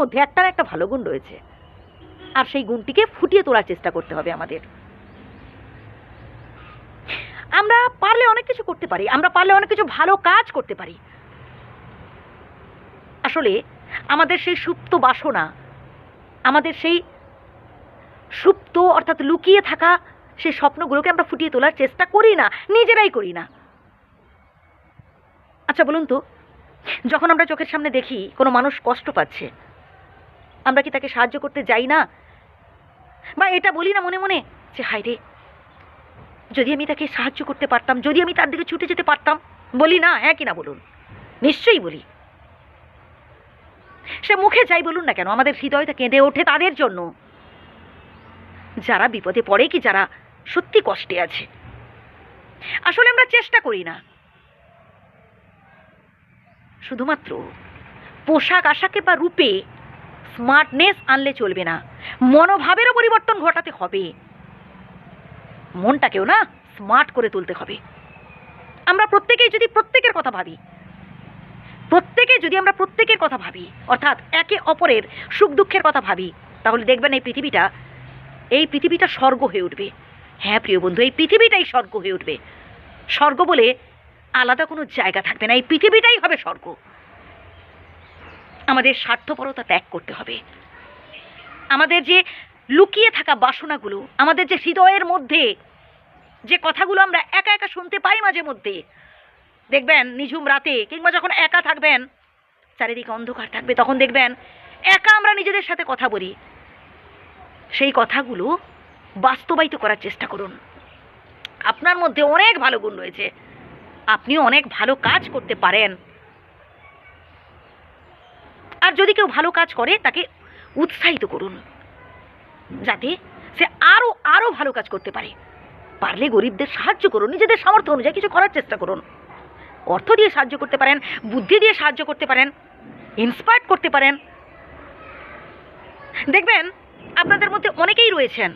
মধ্যে একটা একটা ভালো গুণ রয়েছে। আর সেই গুণটিকে ফুটিয়ে তোলার চেষ্টা করতে হবে আমাদের। আমরা পারলে অনেক কিছু করতে পারি, আমরা পারলে অনেক কিছু ভালো কাজ করতে পারি। আসলে আমাদের সেই সুপ্ত বাসনা, আমাদের সেই সুপ্ত অর্থাৎ লুকিয়ে থাকা সেই স্বপ্নগুলোকে আমরা ফুটিয়ে তোলার চেষ্টা করি না, নিজেরাই করি না। আচ্ছা বলুন তো, যখন আমরা চোখের সামনে দেখি কোনো মানুষ কষ্ট পাচ্ছে আমরা কি তাকে সাহায্য করতে যাই না? বা এটা বলি না মনে মনে? যে হায় রে, যদি আমি তাকে সাহায্য করতে পারতাম, যদি আমি তার দিকে ছুটে যেতে পারতাম, বলি না হ্যাঁ কি না বলুন? নিশ্চয়ই বলি। সে মুখে যাই বলুন না কেন, আমাদের হৃদয়টা কেঁদে ওঠে তাদের জন্য। যারা বিপদে পড়ে কি যারা সত্যি কষ্টে আছে? আসলে আমরা চেষ্টা করি না। শুধুমাত্র পোশাক আশাকে বা রূপে স্মার্টনেস আনলে চলবে না। মনোভাবেরও পরিবর্তন ঘটাতে হবে। মনটাকেও না স্মার্ট করে তুলতে হবে। আমরা প্রত্যেকেই যদি প্রত্যেকের কথা ভাবি, প্রত্যেকে যদি আমরা প্রত্যেকের কথা ভাবি, অর্থাৎ একে অপরের সুখ দুঃখের কথা ভাবি, তাহলে দেখবেন এই পৃথিবীটা এই পৃথিবীটা স্বর্গ হয়ে উঠবে। হ্যাঁ প্রিয় বন্ধু, এই পৃথিবীটাই স্বর্গ হয়ে উঠবে। স্বর্গ বলে আলাদা কোনো জায়গা থাকবে না, এই পৃথিবীটাই হবে স্বর্গ। আমাদের স্বার্থপরতা ত্যাগ করতে হবে। আমাদের যে লুকিয়ে থাকা বাসনাগুলো, আমাদের যে হৃদয়ের মধ্যে যে কথাগুলো আমরা একা একা শুনতে পাই মাঝে মধ্যে, দেখবেন নিঝুম রাতে কিংবা যখন একা থাকবেন, চারিদিকে অন্ধকার থাকবে, তখন দেখবেন একা আমরা নিজেদের সাথে কথা বলি। সেই কথাগুলো বাস্তবায়িত করার চেষ্টা করুন। আপনার মধ্যে অনেক ভালো গুণ রয়েছে। আপনিও অনেক ভালো কাজ করতে পারেন। আর যদি কেউ ভালো কাজ করে, তাকে উৎসাহিত করুন। যাতে সে আরও আরও ভালো কাজ করতে পারে। পারলে গরিবদের সাহায্য করুন, নিজেদের সামর্থ্য অনুযায়ী কিছু করার চেষ্টা করুন। অর্থ দিয়ে সাহায্য করতে পারেন, বুদ্ধি দিয়ে সাহায্য করতে পারেন ইন্সপায়ার করতে পারেন। দেখবেন, আপনাদের মধ্যে অনেকেই রয়েছেন।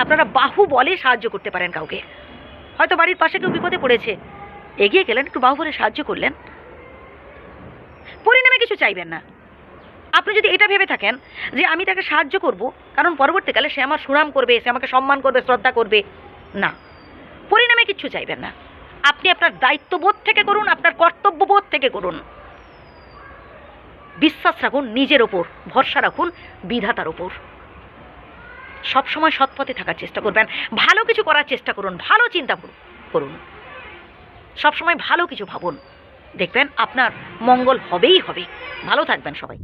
আপনারা বাহু বলে সাহায্য করতে পারেন কাউকে। হয়তো বাড়ির পাশে কেউ বিপদে পড়েছে। এগিয়ে গেলেন, একটু বাহু বলে সাহায্য করলেন। কিছু চাইবেন না। আপনি যদি এটা ভেবে থাকেন যে আমি তাকে সাহায্য করব, কারণ পরবর্তীকালে সে আমার সুনাম করবে, সে আমাকে সম্মান করবে, শ্রদ্ধা করবে, না। পরিণামে কিচ্ছু চাইবেন না। আপনি আপনার দায়িত্ববোধ থেকে করুন, আপনার কর্তব্যবোধ থেকে করুন। বিশ্বাস রাখুন নিজের ওপর, ভরসা রাখুন বিধাতার ওপর। সবসময় সৎপথে থাকার চেষ্টা করবেন, ভালো কিছু করার চেষ্টা করুন, ভালো চিন্তা করুন- সবসময় ভালো কিছু ভাবুন। দেখবেন আপনার মঙ্গল হবেই হবে। ভালো থাকবেন সবাই।